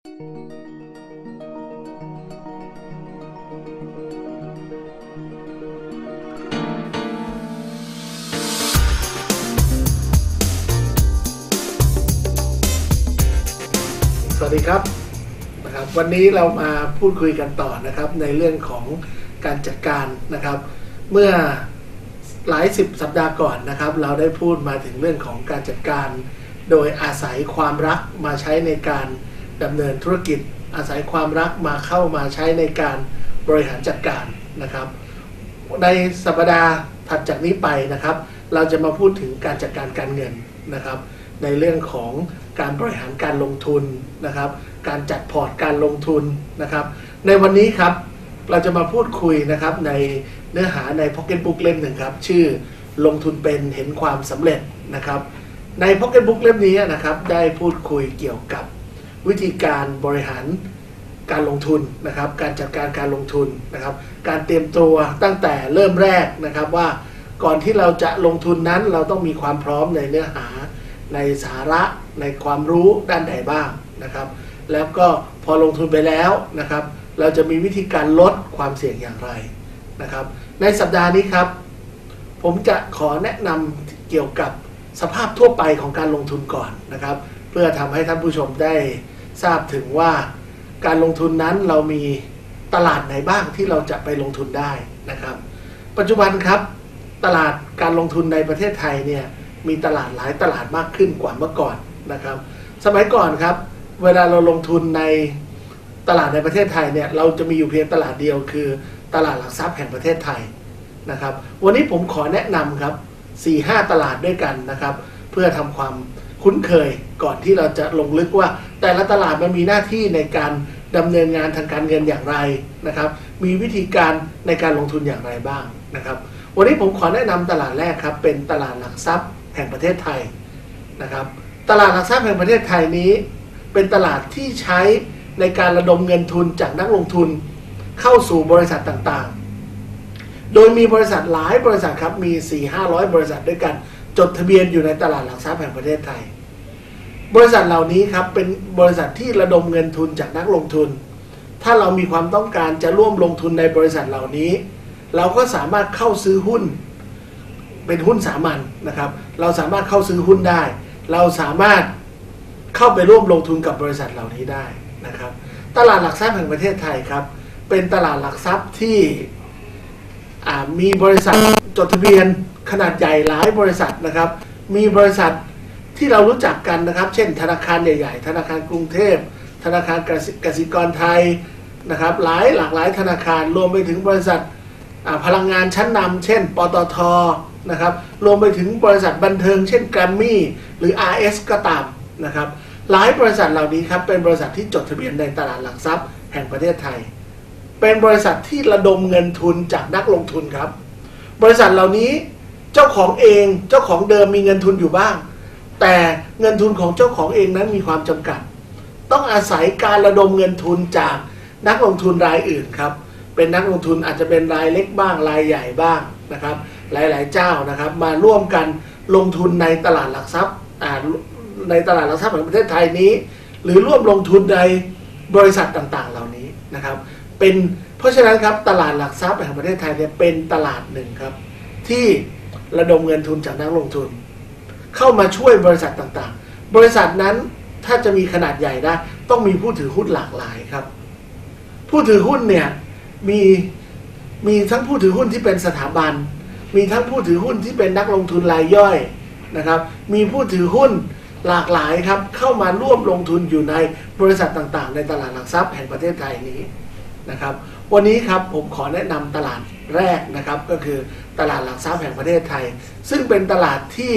สวัสดีครับนะครับ วันนี้เรามาพูดคุยกันต่อนะครับ ในเรื่องของการจัดการนะครับ เมื่อหลายสิบสัปดาห์ก่อนนะครับ เราได้พูดมาถึงเรื่องของการจัดการ โดยอาศัยความรักมาใช้ในการ ดำเนินธุรกิจ อาศัยความรักมาเข้ามาใช้ในการบริหารจัดการนะครับ ในสัปดาห์ถัดจากนี้ไปนะครับ เราจะมาพูดถึงการจัดการการเงินนะครับ ในเรื่องของการบริหารการลงทุนนะครับ การจัดพอร์ตการลงทุนนะครับ ในวันนี้ครับเราจะมาพูดคุยนะครับในเนื้อหาใน Pocket Book เล่มหนึ่งครับ ชื่อลงทุนเป็นเห็นความสำเร็จนะครับ ใน Pocket Book เล่มนี้นะครับ ได้พูดคุยเกี่ยวกับ วิธีการบริหารการลงทุนนะครับ การจัดการการลงทุนนะครับ การเตรียมตัวตั้งแต่เริ่มแรกนะครับว่าก่อนที่เราจะลงทุนนั้นเราต้องมีความพร้อมในเนื้อหาในสาระในความรู้ด้านใดบ้างนะครับ แล้วก็พอลงทุนไปแล้วนะครับ เราจะมีวิธีการลดความเสี่ยงอย่างไรนะครับ ในสัปดาห์นี้ครับ ผมจะขอแนะนำเกี่ยวกับสภาพทั่วไปของการลงทุนก่อนนะครับ เพื่อทำให้ท่านผู้ชมได้ ทราบถึงว่าการลงทุนนั้นเรามีตลาดไหนบ้างที่เราจะไปลงทุนได้นะครับ ปัจจุบันครับ ตลาดการลงทุนในประเทศไทยเนี่ยมีตลาดหลายตลาดมากขึ้นกว่าเมื่อก่อนนะครับ สมัยก่อนครับ เวลาเราลงทุนในตลาดในประเทศไทยเนี่ยเราจะมีอยู่เพียงตลาดเดียวคือ ตลาดหลักทรัพย์แห่งประเทศไทยนะครับ วันนี้ผมขอแนะนำครับ4-5 ตลาดด้วยกันนะครับ เพื่อทำความ คุ้นเคยก่อนที่เราจะลงลึกว่า แต่ละตลาดมันมีหน้าที่ในการดำเนินงานทางการเงินอย่างไรนะครับ มีวิธีการในการลงทุนอย่างไรบ้างนะครับ วันนี้ผมขอแนะนำตลาดแรกครับ เป็นตลาดหลักทรัพย์แห่งประเทศไทยนะครับ ตลาดหลักทรัพย์แห่งประเทศไทยนี้ เป็นตลาดที่ใช้ในการระดมเงินทุนจากนักลงทุนเข้าสู่บริษัทต่างๆ โดยมีบริษัทหลายบริษัทครับ มี 4 500 บริษัทด้วยกัน จดทะเบียนอยู่ในตลาดหลักทรัพย์แห่งประเทศไทย บริษัทเหล่านี้ครับเป็นบริษัทที่ระดมเงินทุนจากนักลงทุน ถ้าเรามีความต้องการจะร่วมลงทุนในบริษัทเหล่านี้ เราก็สามารถเข้าซื้อหุ้น เป็นหุ้นสามัญนนะครับ เราสามารถเข้าซื้อหุ้นได้ เราสามารถเข้าไปร่วมลงทุนกับบริษัทเหล่านี้ได้นะครับ ตลาดหลักทรัพย์แห่งประเทศไทยครับ เป็นตลาดหลักทรัพย์ที่ มีบริษัทจดทะเบียนขนาดใหญ่หลายบริษัทนะครับ มีบริษัทที่เรารู้จักกันนะครับ เช่น ธนาคารใหญ่ๆ ธนาคารกรุงเทพ ธนาคารกสิกรไทยนะครับ หลายหลากหลายธนาคารรวมไปถึงบริษัทพลังงานชั้นนำเช่น ปตทนะครับ รวมไปถึงบริษัทบันเทิง เช่นแกรมมี่หรือ RS ก็ตามนะครับ หลายบริษัทเหล่านี้ครับเป็นบริษัทที่จดทะเบียนในตลาดหลักทรัพย์แห่งประเทศไทย เป็นบริษัทที่ระดมเงินทุนจากนักลงทุนครับ บริษัทเหล่านี้เจ้าของเองเจ้าของเดิมมีเงินทุนอยู่บ้าง แต่เงินทุนของเจ้าของเองนั้นมีความจำกัด ต้องอาศัยการระดมเงินทุนจากนักลงทุนรายอื่นครับ เป็นนักลงทุนอาจจะเป็นรายเล็กบ้างรายใหญ่บ้างนะครับ หลายๆเจ้านะครับ มาร่วมกันลงทุนในตลาดหลักทรัพย์ในตลาดหลักทรัพย์แห่งประเทศไทยนี้ หรือร่วมลงทุนในบริษัทต่างๆ เหล่านี้นะครับ เป็นเพราะฉะนั้นครับตลาดหลักทรัพย์แห่งประเทศไทยเนี่ยเป็นตลาดหนึ่งครับ ที่ระดมเงินทุนจากนักลงทุน เข้ามาช่วยบริษัทต่างๆ บริษัทนั้นถ้าจะมีขนาดใหญ่ได้ต้องมีผู้ถือหุ้นหลากหลายครับ ผู้ถือหุ้นเนี่ยมีมีทั้งผู้ถือหุ้นที่เป็นสถาบัน มีทั้งผู้ถือหุ้นที่เป็นนักลงทุนรายย่อยนะครับ มีผู้ถือหุ้นหลากหลายครับเข้ามาร่วมลงทุนอยู่ในบริษัทต่างๆ ในตลาดหลักทรัพย์แห่งประเทศไทยนี้ นะครับ วันนี้ครับผมขอแนะนำตลาดแรกนะครับ ก็คือตลาดหลักทรัพย์แห่งประเทศไทย ซึ่งเป็นตลาดที่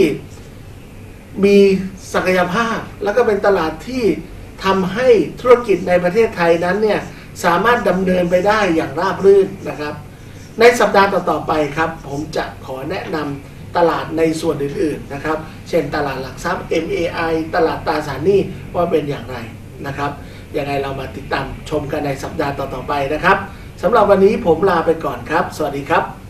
มีศักยภาพ แล้วก็เป็นตลาดที่ทำให้ธุรกิจในประเทศไทยนั้นเนี่ยสามารถดำเนินไปได้อย่างราบรื่นนะครับ ในสัปดาห์ต่อๆไปครับ ผมจะขอแนะนำตลาดในส่วนอื่นๆนะครับ เช่นตลาดหลักทรัพย์ MAI ตลาดตราสารหนี้ว่าเป็นอย่างไรนะครับ ยังไงเรามาติดตามชมกันในสัปดาห์ต่อๆไปนะครับสำหรับวันนี้ผมลาไปก่อนครับ สวัสดีครับ